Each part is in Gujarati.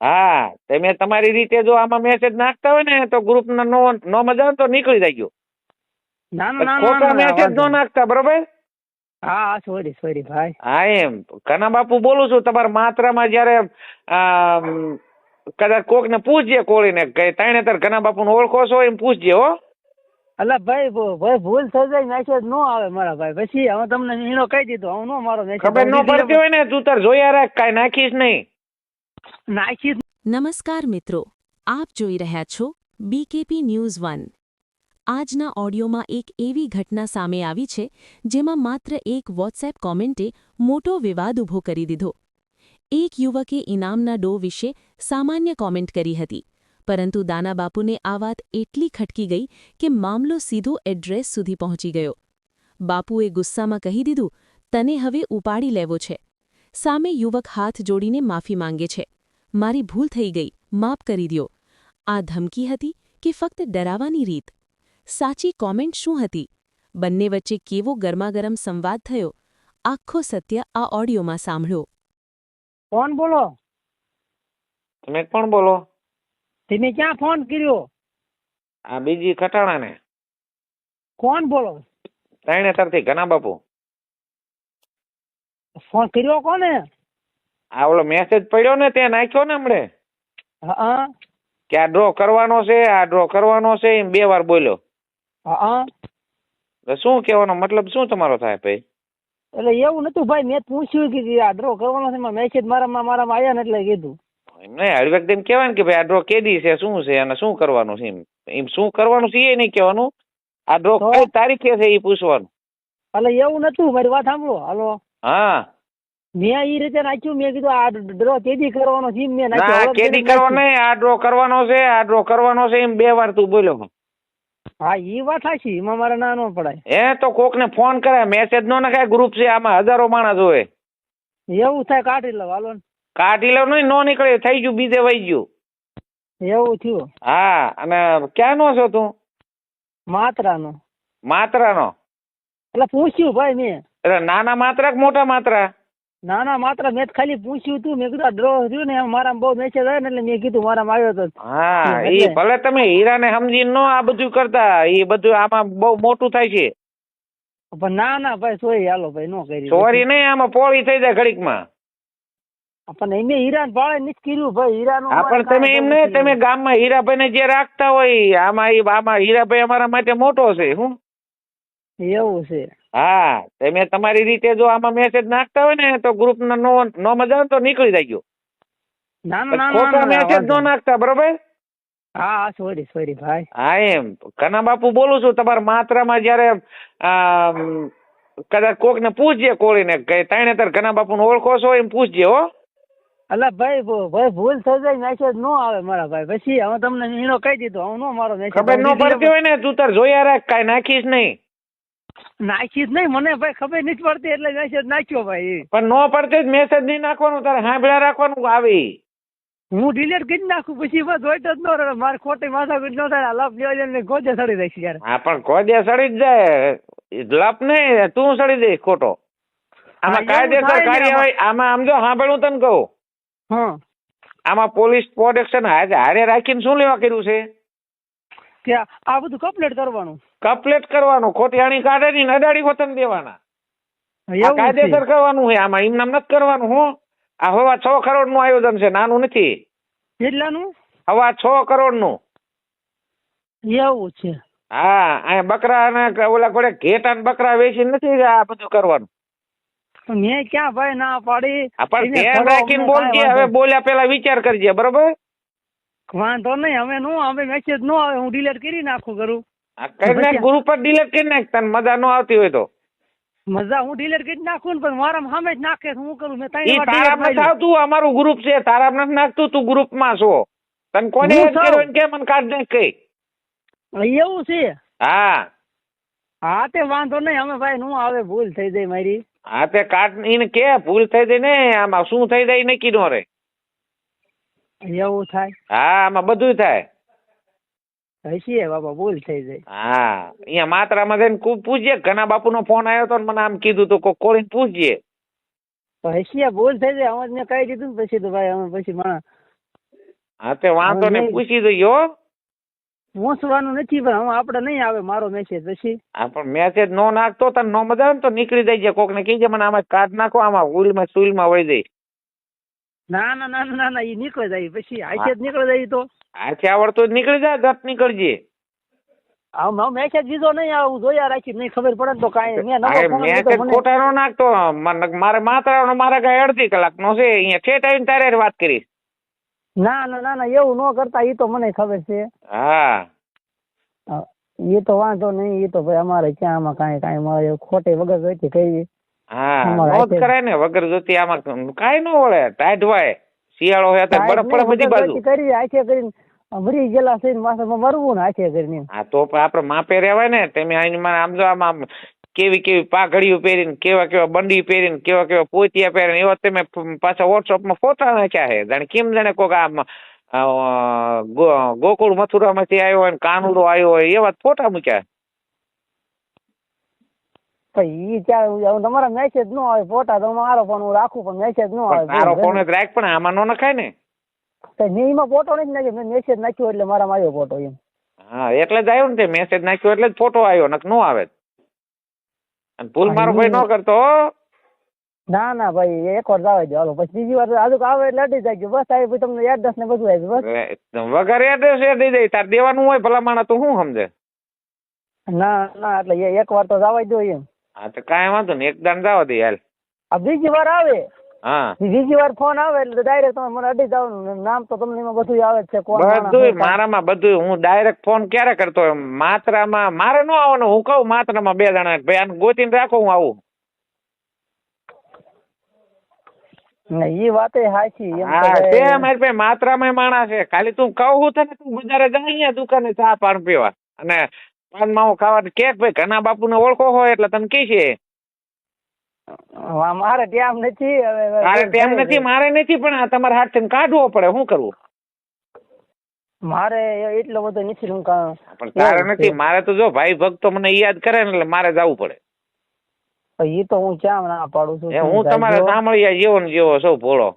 હા તમે તમારી રીતે જો આમાં મેસેજ નાખતા હોય ને તો ગ્રુપ નો નો મજા તો નીકળી જાય ગયો. ના ના ના, ખોટા ના ના, મેસેજ નો નાખતા બરોબર? હા સોરી સોરી ભાઈ. હા એમ. કના બાપુ બોલું છું તમારા માત્રામાં જયારે કદાચ કદાચ કોકને પૂછજે કોળીને કઈ તાણે તાર ઘણા બાપુ ને ઓળખો છો એમ પૂછજે હો. અલા ભાઈ ભાઈ ભૂલ થઈ જાય મેસેજ નો આવે મારા ભાઈ. પછી હવે તમને હીણો કહી દીધો. હું નો મારો મેસેજ ખબર ન પડતી હોય ને તું તાર જોયા રાખ કઈ નાખીશ નહીં. નાખી નમસ્કાર મિત્રો, આપ જોઈ રહ્યા છો બીકેપી ન્યૂઝ વન આજના ઓડિયોમાં એક એવી ઘટના સામે આવી છે, જેમાં માત્ર એક વોટ્સએપ કોમેન્ટે મોટો વિવાદ ઊભો કરી દીધો. એક યુવકે ઇનામના ડો વિશે સામાન્ય કોમેન્ટ કરી હતી, પરંતુ દાનાબાપુને આ વાત એટલી ખટકી ગઈ કે મામલો સીધો એડ્રેસ સુધી પહોંચી ગયો. બાપુએ ગુસ્સામાં કહી દીધું, તને હવે ઉપાડી લેવો છે. સામે યુવક હાથ જોડીને માફી માંગે છે. મારી ભૂલ થઈ ગઈ માફ કરી દ્યો. આ ધમકી હતી કે ફક્ત ડરાવાની રીત? સાચી કોમેન્ટ શું હતી? બંને વચ્ચે કેવો ગરમાગરમ સંવાદ થયો? આખો સત્ય આ ઓડિયોમાં સાંભળો કોણ બોલો. તમે કોણ બોલો? તમે ક્યાં ફોન કર્યો? આ બીજી ખટાણાને. કોણ બોલો? તાણે તરથી ઘના બાપુ. ફોન કર્યો કોને? આ ઓલો મેસેજ પડ્યો ને તે નાખ્યો ને હમણે? હા. કે આ ડ્રો કરવાનો છે આ ડ્રો કરવાનો છે એમ બે વાર બોલ્યો. હા. શું કહેવાનો મતલબ શું તમારો થાય ભાઈ? એટલે એવું નતું ભાઈ મેં પૂછ્યું કે આ ડ્રો કરવાનો છે મેસેજ મારામાં મારામાં આવ્યા ને એટલે કીધું. એમને હળવેક એમ કહેવાય ને કે ભાઈ આ ડ્રો કેદી છે શું છે અને શું કરવાનું છે એમ? એમ શું કરવાનું છે એ નહીં કહેવાનું. આ ડ્રો? કઈ તારીખે છે એ પૂછવાનું? એટલે એવું નતું મારી વાત સાંભળો હાલો. હા. મેં એ રીતે નાખ્યું મેં કીધું આ ડ્રો કેદી કરવાનો છે મેં ના કેદી કરવાનો આ ડ્રો કરવાનો છે આ ડ્રો કરવાનો છે એમ બે વાર તું બોલ્યો હા. એ વાત સાચી એમાં મારે ના ન પડાય. એ તો કોકને ફોન કરે મેસેજ નો નખાય ગ્રુપ છે આમાં હજારો માણસ હોય. એવું થાય કાઢી લો હાલો ને. કાઢી લો નહીં નો નીકળે થઈ ગયું બીજે વહી ગયું. એવું થયું? હા અને ક્યાંનો છો તું? માત્રાનો. માત્રાનો. એટલે પૂછ્યું ભાઈ મેં. એટલે નાના માત્રા કે મોટા માત્રા? ના ના માત્ર મેં ખાલી પૂછ્યું તું. મેં કીધું આ ડ્રો થયું ને મારા બહુ મેસેજ આવ્યો ને એટલે મેં કીધું મારા આવ્યો હતો હા એ ભલે તમે હીરાને સમજી નો આ બધું કરતા એ બધું આમાં બહુ મોટું થાય છે. પણ ના ના ભાઈ સોરી હાલો ભાઈ નો કરી. સોરી નહીં આમાં પોળી થઈ જાય ઘડીકમાં. પણ એમે હીરાન ભાળે નથી કર્યું ભાઈ હીરાનું પણ તમે એમ નહીં તમે ગામમાં હીરાભાઈને જે રાખતા હોય આમાં આમાં હીરાભાઈ અમારા માટે મોટો છે હું એવું છે. હા તમે તમારી રીતે જો આમાં મેસેજ નાખતા હોય ને તો ગ્રુપ નો નો મજા આવે તો નીકળી જાય ગયો. ના ના ના, ના ખોટા મેસેજ નો નાખતા બરોબર? હા સોરી સોરી ભાઈ. હા એમ. કના બાપુ બોલું છું તમારા માત્રામાં જયારે કદાચ કોક ને પૂછજે કોળીને કે તાણે તાર કના બાપુને ઓળખો છો એમ પૂછજે હો. અલા ભાઈ ભાઈ ભૂલ થઈ જાય મેસેજ નો આવે મારા ભાઈ. પછી હવે તમને હીણો કહી દીધો હું નો મારો મેસેજ ખબર નો પડતી હોય ને તું તાર જોયા રાખ કઈ નાખીશ નહીં. નાખી જ નહીં મને ભાઈ ખબર નથી પડતી એટલે મેસેજ નાખ્યો ભાઈ. પણ નો પડતી જ મેસેજ નહીં નાખવાનું તારે સાંભળ્યા રાખવાનું આવી. હું ડિલીટ કરી નાખું પછી બસ હોય જ ન રહે. મારે ખોટી માથાકૂટ ન થાય લપ લેવા ને ગોજે સડી દઈશ યાર. હા પણ કોદે સડી જ જાય. લપ નહીં તું સડી દઈશ ખોટો. આમાં કાયદેસર કાર્યવાહી આમાં. આમ જો સાંભળું તને કહું. હા. આમાં પોલીસ પ્રોટેક્શન હારે રાખીને શું લેવા કર્યું છે? કે આ બધું કમ્પ્લીટ કરવાનું. કપલેટ કરવાનું. ખોટી આણી કાઢે ની નડાડી વતન દેવાના. આ કાયદેસર કરવાનું છે. આમાં એમ નામ નથી કરવાનું હું. આ હવા છ કરોડનું આયોજન છે નાનું નથી. કેટલાનું હવા છ કરોડનું એવું છે. હા આ બકરા અને ઓલા કોડે ઘેટા ને બકરા વેચીને નથી આ બધું કરવાનું. મેં ક્યાં ભાઈ ના પાડી? આ પણ ધ્યાન રાખીને બોલજે હવે બોલ્યા પેલા વિચાર કરજે બરોબર? વાંધો નહીં હવે નો હવે મેસેજ નો આવે હું ડિલીટ કરી નાખું કરું ગ્રુપ પર ડિલીટ કરી નાખ તને મજા નો આવતી હોય તો. મજા હું ડિલીટ કરી નાખું ને પણ મારા સામે જ નાખે હું કરું? મેં ત્રણ વાર આવતું અમારું ગ્રુપ છે તારા નથી નાખતું તું ગ્રુપમાં છો. તને કોને કે મને કાઢ નાખ કઈ? એવું છે? હા. હા તે વાંધો નહીં અમે ભાઈ નું આવે ભૂલ થઈ જાય મારી. હા તે કાઢ એને કે ભૂલ થઈ જાય ને આમાં શું થઈ જાય નક્કી નો રે એવું થાય? હા આમાં બધું થાય. હસીએ બાપા ભૂલ થઈ જાય. હા અહીંયા માત્રામાં જઈને પૂછજે. ઘણા બાપુનો ફોન આવ્યો તો મને આમ કીધું તો કોક કોળીને પૂછજે. હસીએ ભૂલ થઈ જાય. અમે મેં કહી દીધું પછી તો ભાઈ અમે પછી માં હા તે વાંધો નહીં. પૂછી દઈએ હો. પહોંચવાનું નથી પણ હું આપણે નહીં આવે મારો મેસેજ પછી. હા પણ મેસેજ નો નાખતો તને નો મજા આવે ને તો નીકળી જાય. કોક ને કહીજે મને આમાં કાઢ નાખો આમાં ઉલમાં સુલમાં વળી જાય. ના ના ના ના, ના એ નીકળે જાય. પછી આખે જ નીકળે જાય તો. આખે આવડતો નીકળી જાય ગત નીકળજે. આમ આમ મેસેજ બીજો નહીં આવું જોયા રાખી નહીં ખબર પડે તો કાંઈ મેં મને. ખોટા નો નાખતો. મારે માત્ર મારે કાંઈ અડધી કલાક નો છે. અહીંયા ઠેઠ આવીને તારે વાત કરીશ. ના ના ના ના એવું ન કરતા એ તો મને ખબર છે. હા. એ તો વાંધો નહીં એ તો ભાઈ અમારે ક્યાં આમાં કાંઈ કાંઈ મારે ખોટે વગર જોઈતી કરી હા અમારે નો જ. હાથે- કરાય ને વગર જોતી આમાં કાઈ નો વળે હોય શિયાળો હોય તો બરફ પડે બધી બાજુ. કરી આખે કરીને મરી ગયેલા છે માથામાં મરવું ને આખે કરીને હા તો પણ આપણે માપે રહેવાય ને તમે આઈને મને આમ જો આમ કેવી કેવી પાઘડીઓ પહેરીને કેવા કેવા બંડી પહેરીને કેવા કેવા પોતિયા પહેરીને એવા તમે પાછા વોટ્સઅપમાં ફોટા નાખ્યા છે. જાણે કેમ જાણે કોક આમ ગોકુળ મથુરામાંથી આવ્યો હોય કાનુડો આવ્યો હોય એવા ફોટા મૂક્યા. પછી ઈ ત્યાં તમારા મેસેજ નો આવે ફોટા તો મારો ફોન હું રાખું પણ મેસેજ નો આવે. મારો ફોન જ રાખ પણ આમાં નો નખાય ને. તો મેં એમાં ફોટો નથી નાખ્યો મેં મેસેજ નાખ્યો એટલે મારા આવ્યો ફોટો એમ. હા એટલે જ આવ્યો ને તે મેસેજ નાખ્યો એટલે જ ફોટો આવ્યો નક નો આવે. અને ભૂલ હા, મારો ભાઈ નો કરતો ના ના ભાઈ એક વાર જાવે દો હાલો પછી બીજી વાર આજુ આવે એટલે અડી જાય બસ આવી પછી તમને એડ્રેસ ને બધું આવી બસ. વગર એડ્રેસ એ દઈ જાય તાર દેવાનું હોય ભલા માણસ તો શું સમજે? ના ના એટલે એક વાર તો જવા દો એમ. હા તો કાંઈ વાંધો નહીં. એક દાન જવા દે હાલ. આ બીજી વાર આવે? હા. બીજી વાર ફોન આવે એટલે ડાયરેક્ટ તમે મને અડી જાવ નામ તો તમને એમાં બધું આવે છે કોણ બધું મારામાં બધું હું ડાયરેક્ટ ફોન ક્યારે કરતો? માત્રામાં મારે ન આવવાનું. હું કહું માત્રામાં બે જણા. ભાઈ આને ગોતીને રાખો હું આવું. ને ઈ વાતે સાચી હા તે મારી પાસે માત્રામાં માણસ છે. ખાલી તું કહું તને તું બજારે જા અહીંયા દુકાને ચા પાન પીવા. અને પાન માવો ખાવા કે ભાઈ ઘણા બાપુ ને ઓળખો હોય એટલે તમે કે છે. મારે ટેમ નથી મારે ટેમ નથી મારે નથી પણ આ તમારે હાથથી કાઢવો પડે શું કરવું મારે એટલો બધો નથી હું પણ તારે નથી મારે તો જો ભાઈ ભક્તો મને યાદ કરે ને એટલે મારે જવું પડે. એ તો હું ક્યાં ના પાડું છું હું તમે તમારે. સાંભળ્યા જેવો ને જેવો સૌ ભોળો.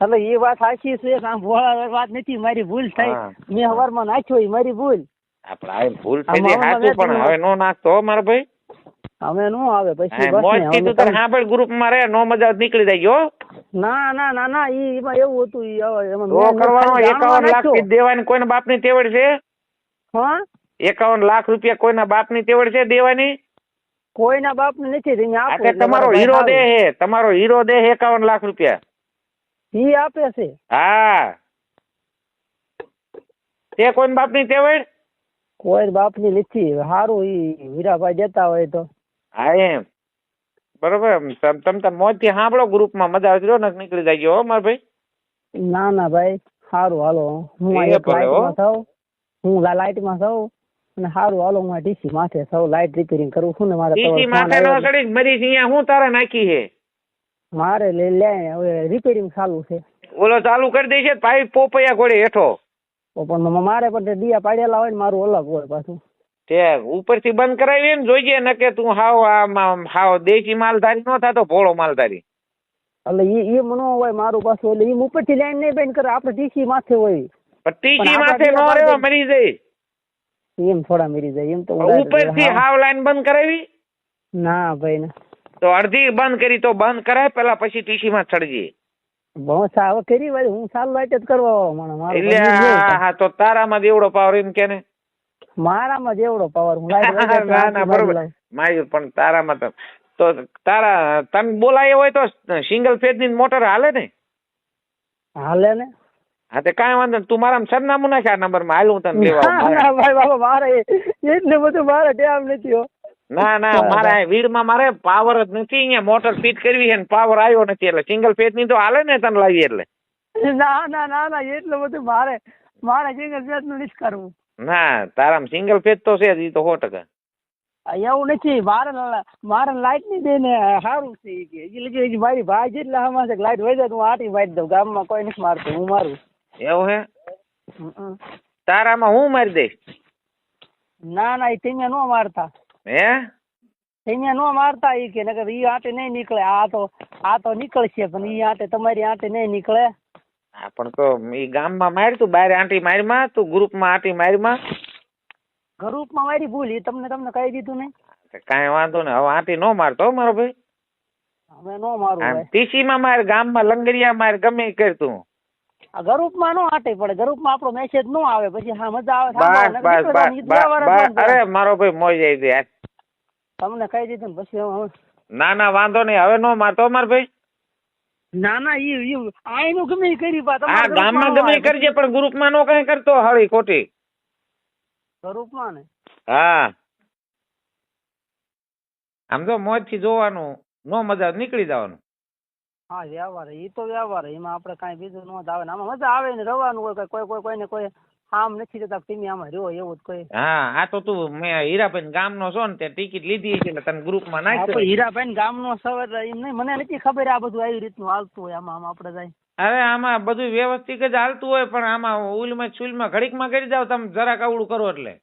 એટલે એ વાત સાચી છે આમ ભોળા વાત નથી મારી ભૂલ થઈ હા. મેં હવારમાં નાખ્યો ઈ મારી ભૂલ. આપણે ભૂલ થઈ જાય સાચું પણ હવે નો નાખતો મારો ભાઈ. હવે નો આવે પછી મોજથી તું તારે સાંભળ ગ્રુપમાં રહે નો મજા નીકળી જાય ગયો ના ના ના ના ઈ એમાં એવું હતું ઈ એમાં તો કરવાનો ખાલી જાણવા એકાવન લાખ નાખ્યો. દેવાની કોઈના બાપની તેવડ છે? હા? એકાવન લાખ રૂપિયા કોઈના બાપની તેવડ છે દેવાની? કોઈના બાપ ને નથી રીને આપો તમારો હીરો દે હે તમારો હીરો દે હે એકાવન લાખ રૂપિયા. ઈ આપે છે. હા. તે કોઈના બાપની તેવડ? કોઈ બાપની નથી. સારું ઈ હીરાભાઈ દેતા હોય તો. હા એમ. બરોબર. તમ તમ તાર મોજથી સાંભળો ગ્રુપમાં મજા આવતી રહ્યો ને નીકળી જાય હો મારા ભાઈ. ના ના ભાઈ. સારું હાલો. હું માં લાઇટમાં થાઉં. હું લાઇટમાં થઉં. અને સારું હાલો હું ડીસી માથે થઉં. લાઇટ રિપેરિંગ કરું છું ને મારે ડીસી માથે નો. ચડી મરી અહીંયા હું તારે નાખી હે મારે લે લે હવે રિપેરિંગ ચાલુ છે. ઓલો ચાલુ કરી દે છે પાઇપ પોપૈયા ઘોડે હેઠો. પણ મારે પણ દિયા પાડેલા હોય ને મારું અલગ હોય પાછું. તે ઉપરથી બંધ કરાવી ને જોઈએ ને કે તું હાવ આમ હાવ દેશી માલધારી નો થતો ભોળો માલધારી. એટલે ઈ એમ મનો હોય મારું પાછું એટલે ઈ ઉપરથી લાઈન નહીં બેન કરે આપણે ટીસી માથે હોય. પણ ટીસી માથે નો રહેવા મરી જાય. એમ થોડા મરી જાય એમ તો. ઉપરથી હાવ લાઈન બંધ કરાવી? ના ભાઈ ના. તો અડધી બંધ કરી તો બંધ કરાય પેલા પછી ટીસી માં ચડજે. સાવ કરી વાળી હું સાલ લાઈટ જ કરવા વાળો એટલે હા તો તારામાં દેવડો પાવર એમ કે ને? મારામાં જેવડો પાવર હું લાઈટ ના ના બરોબર. લાઈટ પણ તારામાં તો તો તારા તને બોલાય હોય તો સિંગલ ફેજની મોટર હાલે ને? હાલે ને? હા તે કાંઈ વાંધો તું મારા સરનામું નાખે આ નંબરમાં હાલ હું તને લેવા મારે એટલે બધું મારે ટેમ નથી હો. ના ના મારે વીડમાં મારે પાવર જ નથી. અહીંયા મોટર ફિટ કરવી છે પાવર આવ્યો નથી એટલે સિંગલ ફેઝની તો હાલે ને તને લાવી એટલે? ના ના ના ના એટલું બધું મારે મારે સિંગલ ફેઝનું નથી કરવું. ના તારામાં સિંગલ ફેઝ તો છે જ તો સો ટકા. એવું નથી મારે મારે લાઈટની દે ને સારું છે કે. હજી મારી ભાઈ જેટલા હમણાં છે લાઈટ વહી જાય તો હું આટી મારી દઉં ગામમાં કોઈ નથી મારતું હું મારું. એવું હે? તારામાં હું મારી દઈશ? ના ના એ તમે નો મારતા. હે? અહીંયા નો મારતા ઈ કે નકર ઈ આટે નહીં નીકળે. આ તો આ તો નીકળશે પણ ઈ આટે તમારી આટે નહીં નીકળે. હા પણ તો ઈ ગામમાં માર તું બારે આંટી મારીમાં તું ગ્રુપમાં આંટી મારીમાં ગ્રુપમાં મારી ભૂલ ઈ તમને તમને કહી દીધું ને કાંઈ વાંધો નહીં. હવે આંટી નો મારતો મારો ભાઈ. હવે નો મારું ભાઈ ટીસીમાં માર ગામમાં લંગરિયા માર ગમે કર તું. ગ્રુપમાં નો આટે પડે. ગરૂપમાં આપણો મેસેજ નો આવે. પછી હા મજા આવે. બસ બસ બસ. અરે મારો ભાઈ મોજ આવી ગઈ યાર. તમને કહી દીધું ને પછી ના ના વાંધો નહીં. હવે નો મારતો હો ભાઈ. ના ના ઈ ઈ આઈનું ગમે કરી પા હા ગામ ગામમાં ગમે કરજે પણ ગ્રુપમાં નો કઈ કરતો હળી ખોટી. ગ્રુપમાં ને? હા. આમ તો મોજથી જોવાનું. નો મજા નીકળી જવાનું. હા વ્યવહાર ઈ તો વ્યવહાર એમાં આપણે કાંઈ બીજું નો જ આવે આમાં મજા આવે ને રવાનું હોય કોઈ કોઈ કોઈ કોઈને કોઈ આમ નથી જતા ટીમી આમાં રહ્યો એવું જ કોઈ. હા આ તો તું મેં હીરાભાઈ ગામનો છો ને તે ટિકિટ લીધી છે એટલે તને ગ્રુપમાં આપણે નાખ્યો હીરાભાઈ ગામનો સૌ એટલે એમ નહીં મને નથી ખબર આ બધું આવી રીતનું હાલતું હોય આમાં આમાં આપણે જાય. અરે આમાં બધું વ્યવસ્થિત જ હાલતું હોય પણ આમાં ઉલમાં ચૂલમાં ઘડીકમાં કરી જાવ તમે જરાક અવળું કરો એટલે.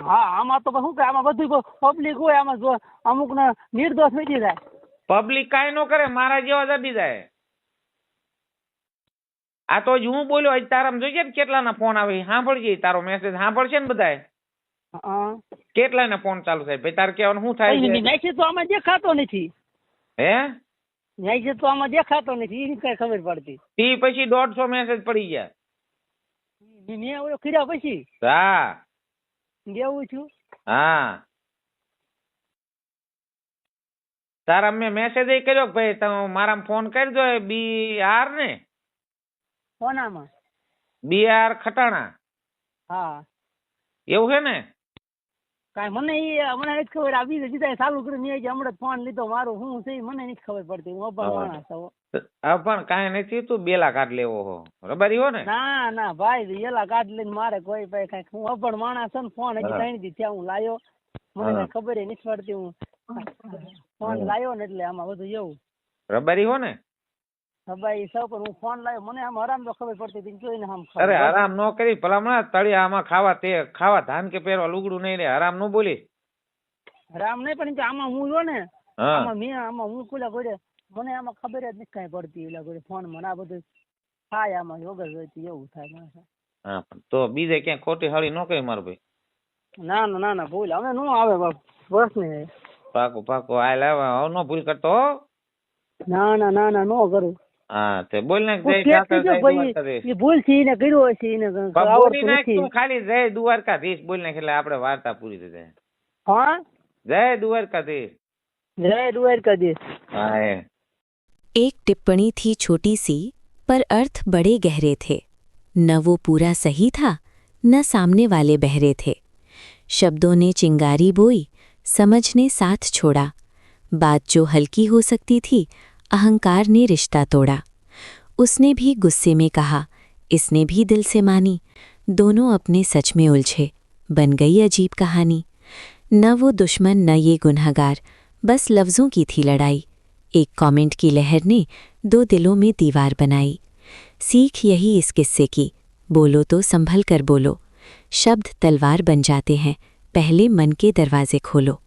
હા આમાં તો શું કે આમાં બધું પબ્લિક હોય આમાં જો અમુક ને નિર્દોષ મીટી જાય. પબ્લિક કાંઈ ન કરે મારા જેવા દબી જાય આ તો જ હું બોલ્યો આજ તારા જોઈએ ને કેટલાના ફોન આવે સાંભળજે તારો મેસેજ સાંભળશે ને બધાય. કેટલાના ફોન ચાલુ થાય? ભાઈ તારે કહેવાનું શું થાય છે? મેસેજ તો આમાં દેખાતો નથી. હે? મેસેજ તો આમાં દેખાતો નથી એની કઈ ખબર પડતી. તી પછી દોઢસો મેસેજ પડી ગયા. મેં ઓલો કર્યા પછી. હા. જેવું છું? હા. તારા મેં મેસેજ એ કર્યો કે ભાઈ તમે મારા ફોન કરજો બી આર ને. કોનામાં? B R Khatana. હા. એવું છે ને? કાંઈ મને ઈ મને નથી ખબર. આ બીજે જીતા ચાલુ કર્યું. નહીં હમણાં ફોન લીધો. મારું હું છે મને નથી ખબર પડતી. હું અભણ. માણસ હા પણ કાંઈ નથી તું બેલા કાર્ડ લેવો હો. રબારી હો ને? ના ના ભાઈ એલા કાર્ડ લઈને મારે કોઈ ભાઈ કાંઈક. હું અભણ માણસ છું ને ફોન હજી ત્રણ દી ત્યાં હું લાયો. મને ખબર નથી પડતી હું. ફોન. લાયો ને એટલે આમાં બધું એવું. રબારી હો ને? રબારી સૌ પણ હું ફોન લાયો. મને આમ આરામ તો ખબર પડતી હતી જોઈને આમ અરે આરામ નો કરી. ભલામણા આમાં ખાવા તે ખાવા ધાન કે પહેરવા લુગડું નહીં રે. આરામ નો બોલી. આરામ નહીં પણ આમાં હું જો ને આમાં મેં આમાં હું કુલા ગોડે મને આમાં ખબર જ નથી કાંઈ પડતી એટલે ગોડે ફોન મને આ બધું થાય આમાં વગર જોઈતી એવું થાય હા પણ તો બીજે ક્યાંય ખોટી હળી નો કરી મારું ભાઈ. ના ના ના ના ભૂલ. હવે નો આવે બસ ને પાકું પાકું આ લાવ હવે નો ભૂલ કરતો હો ના ના ના ના નો કરું હા તે બોલ ને હું જય કહેતી ઠાકર જો જય ભાઈ દ્વારકાધીશ એ ભૂલ થી એને કર્યું હશે એને કંઈક પણ બોલી આવડતું નાખ નથી તું ખાલી જય દ્વારકાધીશ બોલ નાખ એટલે આપણે વાર્તા પૂરી થઈ જાય હા જય દ્વારકાધીશ જય દ્વારકાધીશ હા એ एक टिप्पणी थी छोटी सी पर अर्थ बड़े गहरे थे न वो पूरा सही था न सामने वाले बहरे थे शब्दों ने चिंगारी बोई समझ ने साथ छोड़ा। बात जो हल्की हो सकती थी, अहंकार ने रिश्ता तोड़ा। उसने भी गुस्से में कहा, इसने भी दिल से मानी। दोनों अपने सच में उलझे। बन गई अजीब कहानी। न वो दुश्मन, न ये गुनहगार। बस लफ्ज़ों की थी लड़ाई। एक कमेंट की लहर ने दो दिलों में दीवार बनाई। सीख यही इस किस्से की। बोलो तो संभल कर बोलो। शब्द तलवार बन जाते हैं। पहले मन के दरवाजे खोलो